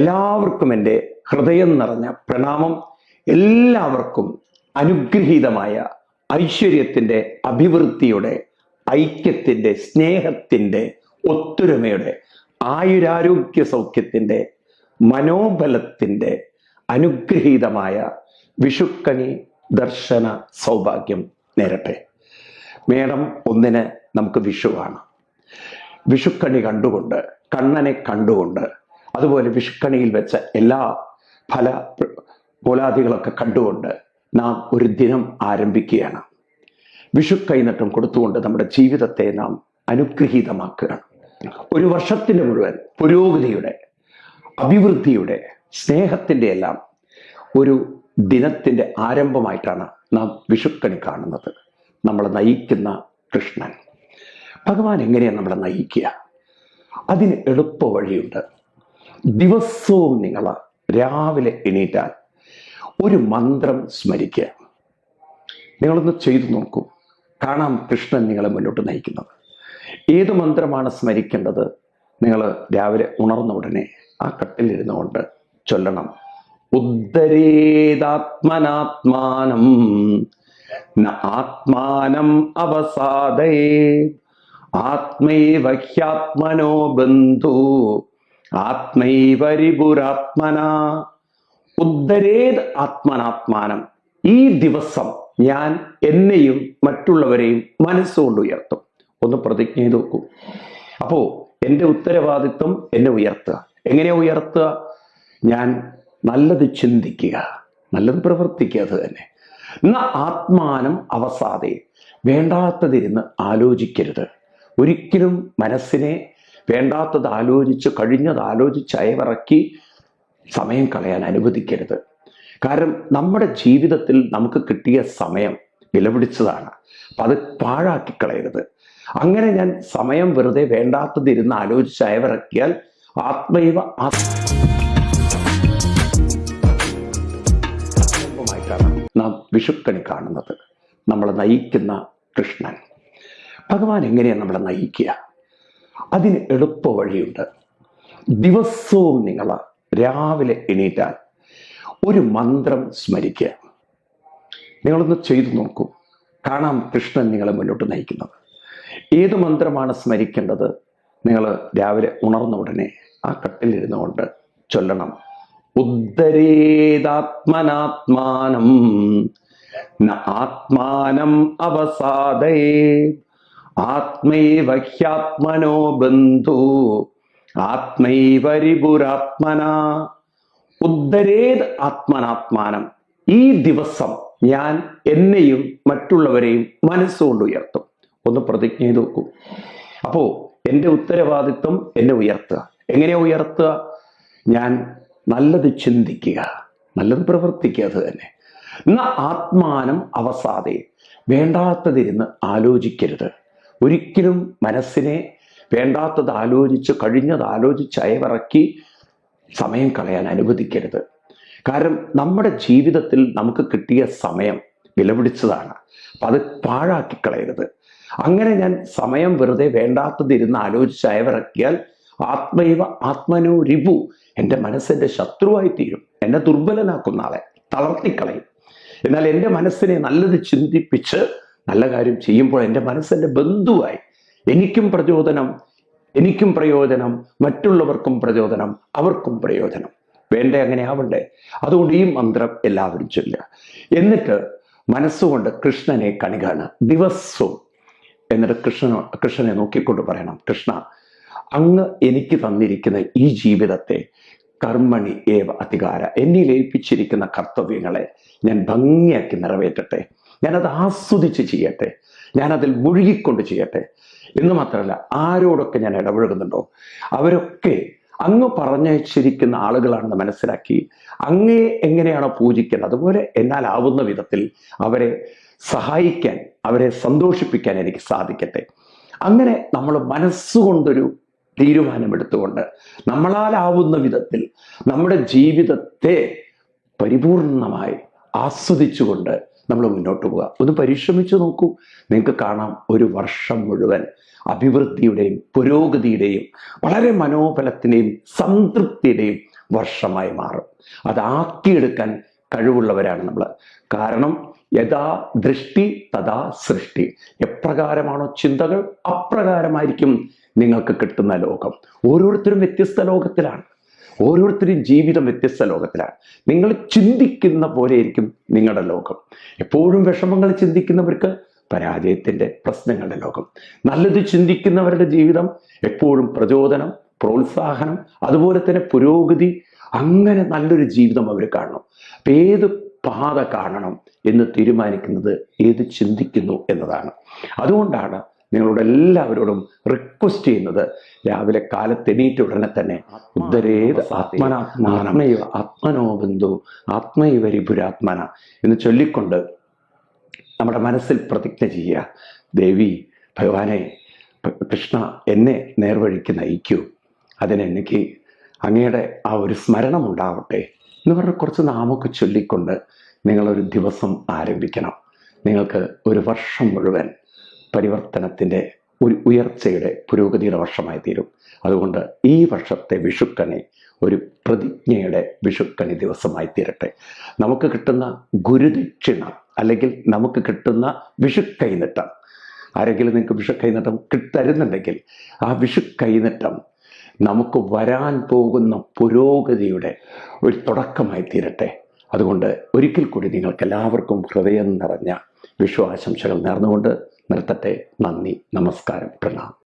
എല്ലാവർക്കും എന്റെ ഹൃദയം നിറഞ്ഞ പ്രണാമം എല്ലാവർക്കും അനുഗ്രഹീതമായ ഐശ്വര്യത്തിന്റെ അഭിവൃദ്ധിയുടെ ഐക്യത്തിന്റെ സ്നേഹത്തിന്റെ ഒത്തൊരുമയുടെ ആയുരാരോഗ്യ സൗഖ്യത്തിന്റെ മനോബലത്തിന്റെ അനുഗ്രഹീതമായ വിഷുക്കണി ദർശന സൗഭാഗ്യം നേരട്ടെ. മേടം ഒന്നിന് നമുക്ക് വിഷുവാണ് വിഷുക്കണി കണ്ടുകൊണ്ട് കണ്ണനെ കണ്ടുകൊണ്ട് അതുപോലെ വിഷുക്കണിയിൽ വെച്ച എല്ലാ ഫല പോലാദികളൊക്കെ കണ്ടുകൊണ്ട് നാം ഒരു ദിനം ആരംഭിക്കുകയാണ്. വിഷു കൈനട്ടം കൊടുത്തുകൊണ്ട് നമ്മുടെ ജീവിതത്തെ നാം അനുഗ്രഹീതമാക്കുകയാണ്. ഒരു വർഷത്തിന് മുഴുവൻ പുരോഗതിയുടെ അഭിവൃദ്ധിയുടെ സ്നേഹത്തിന്റെ എല്ലാം ഒരു ദിനത്തിന്റെ ആരംഭമായിട്ടാണ് നാം വിഷുക്കണി കാണുന്നത്. നമ്മൾ നയിക്കുന്ന കൃഷ്ണൻ. ഭഗവാൻ എങ്ങനെയാണ് നമ്മളെ നയിക്കുക? അതിന് എളുപ്പ വഴിയുണ്ട് ദിവസവും നിങ്ങൾ രാവിലെ എണീറ്റാൽ ഒരു മന്ത്രം സ്മരിക്കുക. നിങ്ങളൊന്ന് ചെയ്തു നോക്കൂ. കാണാം കൃഷ്ണൻ നിങ്ങളെ മുന്നോട്ട് നയിക്കുന്നത്. ഏത് മന്ത്രമാണ് സ്മരിക്കേണ്ടത്? നിങ്ങൾ രാവിലെ ഉണർന്ന ഉടനെ ആ കട്ടിലിരുന്നു കൊണ്ട് ചൊല്ലണം. ഉദ്ധരേതാത്മനാത്മാനം ആത്മാനം അവസാദേ. ആത്മൈവഹ്യാത്മനോ ബന്ധു. ആത്മൈവ രിപുരാത്മന ഉദ്ധരേത് ആത്മനാത്മാനം? ഈ ദിവസം ഞാൻ എന്നെയും മറ്റുള്ളവരെയും മനസ്സുകൊണ്ട് ഉയർത്തും ഒന്ന് പ്രതിജ്ഞ ചെയ്ത് നോക്കൂ. അപ്പോ എന്റെ ഉത്തരവാദിത്വം എന്നെ ഉയർത്തുക. എങ്ങനെ ഉയർത്തുക? ഞാൻ നല്ലത് ചിന്തിക്കുക. നല്ലത് പ്രവർത്തിക്കുക അത് തന്നെ. എന്നാ ആത്മാനം അവസാദേ വേണ്ടാത്തതിരുന്ന് ആലോചിക്കരുത്. ഒരിക്കലും മനസ്സിനെ വേണ്ടാത്തത് ആലോചിച്ച് കഴിഞ്ഞത് ആലോചിച്ച് അയവിറക്കി സമയം കളയാൻ അനുവദിക്കരുത്. കാരണം നമ്മുടെ ജീവിതത്തിൽ നമുക്ക് കിട്ടിയ സമയം വിലപിടിച്ചതാണ്. അപ്പം അത് പാഴാക്കി കളയരുത്. അങ്ങനെ ഞാൻ സമയം വെറുതെ വേണ്ടാത്തതിരുന്ന് ആലോചിച്ച് അയവിറക്കിയാൽ ആത്മൈവ ആത്മമായിട്ടാണ് നാം വിഷുക്കണി കാണുന്നത്. നമ്മളെ നയിക്കുന്ന കൃഷ്ണൻ. ഭഗവാൻ എങ്ങനെയാണ് നമ്മളെ നയിക്കുക? അതിന് എളുപ്പ വഴിയുണ്ട് ദിവസവും നിങ്ങൾ രാവിലെ എണീറ്റാൽ ഒരു മന്ത്രം സ്മരിക്കുക. നിങ്ങളൊന്ന് ചെയ്തു നോക്കൂ. കാണാം കൃഷ്ണൻ നിങ്ങളെ മുന്നോട്ട് നയിക്കുന്നത്. ഏത് മന്ത്രമാണ് സ്മരിക്കേണ്ടത്? നിങ്ങൾ രാവിലെ ഉണർന്ന ഉടനെ ആ കട്ടിലിരുന്നു കൊണ്ട് ചൊല്ലണം. ഉദ്ധരേതാത്മനാത്മാനം ആത്മാനം അവസാദേ. ആത്മൈവ ഹ്യാത്മനോ ബന്ധു ആത്മൈവരിപുരാത്മന. ഉദ്ധരേത് ആത്മനാത്മാനം? ഈ ദിവസം ഞാൻ എന്നെയും മറ്റുള്ളവരെയും മനസ്സുകൊണ്ട് ഉയർത്തും. ഒന്ന് പ്രതിജ്ഞ ചെയ്ത് നോക്കൂ. അപ്പോ എന്റെ ഉത്തരവാദിത്വം എന്നെ ഉയർത്തുക. എങ്ങനെയാ ഉയർത്തുക? ഞാൻ നല്ലത് ചിന്തിക്കുക. നല്ലത് പ്രവർത്തിക്കുക അത് തന്നെ. എന്നാ ആത്മാനം അവസാദേ വേണ്ടാത്തതിരുന്ന് ആലോചിക്കരുത്. ഒരിക്കലും മനസ്സിനെ വേണ്ടാത്തത് ആലോചിച്ച് കഴിഞ്ഞത് ആലോചിച്ച് അയവിറക്കി സമയം കളയാൻ അനുവദിക്കരുത്. കാരണം നമ്മുടെ ജീവിതത്തിൽ നമുക്ക് കിട്ടിയ സമയം വിലപിടിച്ചതാണ്. അപ്പം അത് പാഴാക്കി കളയരുത്. അങ്ങനെ ഞാൻ സമയം വെറുതെ വേണ്ടാത്തതിരുന്ന് ആലോചിച്ച് അയവിറക്കിയാൽ ആത്മൈവ ആത്മനോ രിപു എന്റെ മനസ്സിന്റെ ശത്രുവായി തീരും. എന്നെ ദുർബലനാക്കുന്ന ആളെ തളർത്തിക്കളയും. എന്നാൽ എന്റെ മനസ്സിനെ നല്ലത് ചിന്തിപ്പിച്ച് നല്ല കാര്യം ചെയ്യുമ്പോൾ എന്റെ മനസ്സിന്റെ ബന്ധുവായി. എനിക്കും പ്രചോദനം എനിക്കും പ്രയോജനം മറ്റുള്ളവർക്കും പ്രചോദനം അവർക്കും പ്രയോജനം. വേണ്ടേ അങ്ങനെ ആവണ്ടേ? അതുകൊണ്ട് ഈ മന്ത്രം എല്ലാവരും ചൊല്ലുക. എന്നിട്ട് മനസ്സുകൊണ്ട് കൃഷ്ണനെ കണികാണ്. ദിവസവും. എന്നിട്ട് കൃഷ്ണനോ കൃഷ്ണനെ നോക്കിക്കൊണ്ട് പറയണം കൃഷ്ണ അങ്ങ് എനിക്ക് തന്നിരിക്കുന്ന ഈ ജീവിതത്തെ കർമ്മണി ഏവ അധികാര എന്നിൽ ഏൽപ്പിച്ചിരിക്കുന്ന കർത്തവ്യങ്ങളെ ഞാൻ ഭംഗിയാക്കി നിറവേറ്റട്ടെ. ഞാനത് ആസ്വദിച്ച് ചെയ്യട്ടെ. ഞാനതിൽ മുഴുകിക്കൊണ്ട് ചെയ്യട്ടെ. എന്ന് മാത്രമല്ല ആരോടൊക്കെ ഞാൻ ഇടപഴകുന്നുണ്ടോ? അവരൊക്കെ അങ്ങ് പറഞ്ഞയച്ചിരിക്കുന്ന ആളുകളാണെന്ന് മനസ്സിലാക്കി അങ്ങേ എങ്ങനെയാണോ പൂജിക്കുന്നത്. അതുപോലെ എന്നാലാവുന്ന വിധത്തിൽ അവരെ സഹായിക്കാൻ അവരെ സന്തോഷിപ്പിക്കാൻ എനിക്ക് സാധിക്കട്ടെ. അങ്ങനെ നമ്മൾ മനസ്സുകൊണ്ടൊരു തീരുമാനമെടുത്തുകൊണ്ട് നമ്മളാലാവുന്ന വിധത്തിൽ നമ്മുടെ ജീവിതത്തെ പരിപൂർണമായി ആസ്വദിച്ചുകൊണ്ട് നമ്മൾ മുന്നോട്ട് പോവുക. ഒന്ന് പരിശ്രമിച്ചു നോക്കൂ. നിങ്ങൾക്ക് കാണാം ഒരു വർഷം മുഴുവൻ അഭിവൃദ്ധിയുടെയും പുരോഗതിയുടെയും വളരെ മനോബലത്തിന്റെയും സംതൃപ്തിയുടെയും വർഷമായി മാറും. അതാക്കിയെടുക്കാൻ കഴിവുള്ളവരാണ് നമ്മൾ കാരണം യഥാ ദൃഷ്ടി തഥാ സൃഷ്ടി. എപ്രകാരമാണോ ചിന്തകൾ അപ്രകാരമായിരിക്കും നിങ്ങൾക്ക് കിട്ടുന്ന ലോകം. ഓരോരുത്തരും വ്യത്യസ്ത ലോകത്തിലാണ്. ഓരോരുത്തരും ജീവിതം വ്യത്യസ്ത ലോകത്തിലാണ്. നിങ്ങൾ ചിന്തിക്കുന്ന പോലെയായിരിക്കും നിങ്ങളുടെ ലോകം. എപ്പോഴും വിഷമങ്ങൾ ചിന്തിക്കുന്നവർക്ക് പരാജയത്തിന്റെ പ്രശ്നങ്ങളുടെ ലോകം. നല്ലത് ചിന്തിക്കുന്നവരുടെ ജീവിതം എപ്പോഴും പ്രചോദനം പ്രോത്സാഹനം അതുപോലെ തന്നെ പുരോഗതി അങ്ങനെ നല്ലൊരു ജീവിതം അവർ കാണണം. അപ്പം ഏത് പാത കാണണം എന്ന് തീരുമാനിക്കുന്നത് ഏത് ചിന്തിക്കുന്നു എന്നതാണ്. അതുകൊണ്ടാണ് നിങ്ങളോട് എല്ലാവരോടും റിക്വസ്റ്റ് ചെയ്യുന്നത് രാവിലെ കാലത്തെണീറ്റ ഉടനെ തന്നെ ഉദ്ധരേത് ആത്മനാത്മാത്മൈവ ആത്മനോ ബന്ധു ആത്മൈവരിപുരാത്മന എന്ന് ചൊല്ലിക്കൊണ്ട് നമ്മുടെ മനസ്സിൽ പ്രതിജ്ഞ ചെയ്യുക. ദേവി ഭഗവാനെ കൃഷ്ണ എന്നെ നേർവഴിക്ക് നയിക്കൂ. അതിനെനിക്ക് അങ്ങയുടെ ആ ഒരു സ്മരണം ഉണ്ടാവട്ടെ എന്ന് പറഞ്ഞ കുറച്ച് നാമൊക്കെ ചൊല്ലിക്കൊണ്ട് നിങ്ങളൊരു ദിവസം ആരംഭിക്കണം. നിങ്ങൾക്ക് ഒരു വർഷം മുഴുവൻ പരിവർത്തനത്തിന്റെ ഒരു ഉയർച്ചയുടെ പുരോഗതിയുടെ വർഷമായി തീരും അതുകൊണ്ട് ഈ വർഷത്തെ വിഷുക്കണി ഒരു പ്രതിജ്ഞയുടെ വിഷുക്കണി ദിവസമായി തീരട്ടെ നമുക്ക് കിട്ടുന്ന ഗുരുദക്ഷിണ അല്ലെങ്കിൽ നമുക്ക് കിട്ടുന്ന വിഷു കൈനീട്ടം ആരെങ്കിലും നിങ്ങൾക്ക് വിഷു കൈനീട്ടം കിട്ടരുന്നുണ്ടെങ്കിൽ ആ വിഷു കൈനീട്ടം നമുക്ക് വരാൻ പോകുന്ന പുരോഗതിയുടെ ഒരു തുടക്കമായി തീരട്ടെ അതുകൊണ്ട് ഒരിക്കൽ കൂടി നിങ്ങൾക്ക് എല്ലാവർക്കും ഹൃദയം നിറഞ്ഞ വിഷു ആശംസകൾ നേർന്നുകൊണ്ട് നിർത്തട്ടെ. നന്ദി. നമസ്കാരം. പ്രണാം